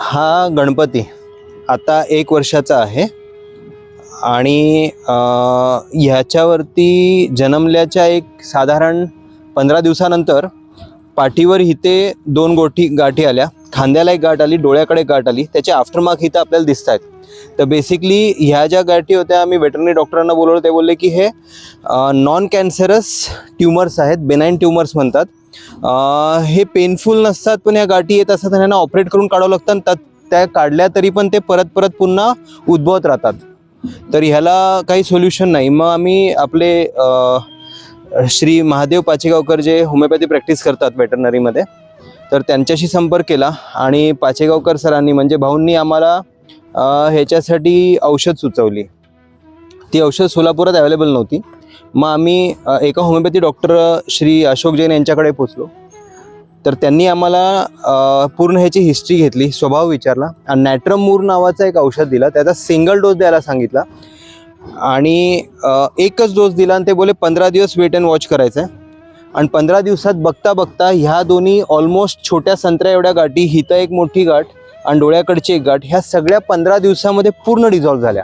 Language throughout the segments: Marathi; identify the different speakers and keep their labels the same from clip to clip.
Speaker 1: हा गणपती आता एक वर्षाचा आहे. आणि ह्याच्यावरती जन्मल्याच्या एक साधारण पंधरा दिवसानंतर पाठीवर इथे दोन गोठी गाठी आल्या. खांद्याला एक गाठ आली डोळ्याकडे गाठ आली. त्याचे आफ्टरमार्क इथं आपल्याला दिसत आहेत तर बेसिकली ह्या ज्या गाठी होत्या आम्ही वेटरनरी डॉक्टरांना बोलवलं ते बोलले की हे नॉन कॅन्सरस ट्युमर्स आहेत बेनाईन ट्युमर्स म्हणतात. हे पेनफुल नसतात पण या गाठी येत असतात आणि यांना ऑपरेट करून काढावं लागतं आणि त्यात- त्या काढल्या तरी पण ते परत परत पुन्हा उद्भवत राहतात. तर ह्याला काही सोल्युशन नाही. मग आम्ही आपले श्री महादेव पाचेगावकर जे होमिओपॅथी प्रॅक्टिस करतात वेटरनरीमध्ये तर त्यांच्याशी संपर्क केला आणि पाचेगावकर सरांनी म्हणजे भाऊंनी आम्हाला ह्याच्यासाठी औषध सुचवली. ती औषध सोलापुरात अवेलेबल नव्हती. मग आम्ही एका होमिओपॅथी डॉक्टर श्री अशोक जैन यांच्याकडे पोचलो तर त्यांनी आम्हाला पूर्ण ह्याची हिस्ट्री घेतली स्वभाव विचारला आणि नॅट्रमूर नावाचा नावाचं एक औषध दिलं. त्याचा सिंगल डोस द्यायला सांगितला. आणि एकच डोस दिला आणि ते बोले पंधरा दिवस वेट अँड वॉच करायचं आहे आणि पंधरा दिवसात बघता बघता ह्या दोन्ही ऑलमोस्ट छोट्या संत्र्या एवढ्या गाठी हिथं एक मोठी गाठ आणि डोळ्याकडची एक गाठ ह्या सगळ्या पंधरा दिवसामध्ये पूर्ण डिझॉल्व्ह झाल्या.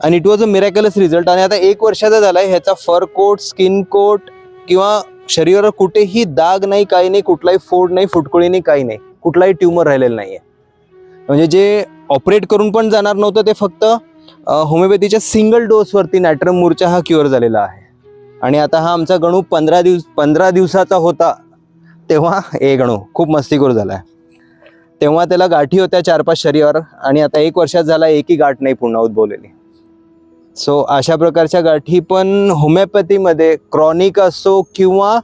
Speaker 1: आणि it was a miraculous result आणि आता एक वर्षाचा झाला आहे ह्याचा फर कोट स्किन कोट किंवा शरीरावर कुठेही दाग नाही काही नाही कुठलाही फोड नाही फुटकुळी नाही काही नाही. कुठलाही ट्युमर राहिलेला नाही आहे म्हणजे जे ऑपरेट करून पण जाणार नव्हतं ते फक्त होमिओपॅथीच्या सिंगल डोसवरती नॅट्रम मूरचा हा क्युअर झालेला आहे. आणि आता हा आमचा गणू पंधरा दिवस पंधरा दिवसाचा होता. तेव्हा ए गणू खूप मस्तीखोर झाला आहे. तेव्हा त्याला गाठी होत्या चार पाच शरीरावर. आणि आता एक वर्षात झाला एकही गाठ नाही पुन्हा उद्भवलेली सो अशा प्रकारच्या गाठी पण होमिओपॅथीमध्ये क्रॉनिक असो किंवा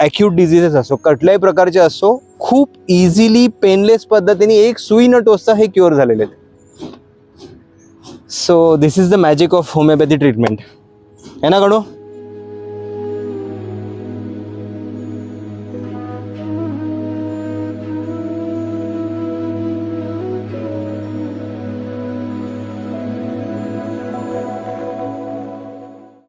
Speaker 1: ॲक्यूट डिझिजेस असो कुठल्याही प्रकारचे असो खूप इझिली पेनलेस पद्धतीने एक सुई न टोचता हे क्युअर झालेले आहेत. So this is the magic of homoeopathy treatment आहे ना गणू?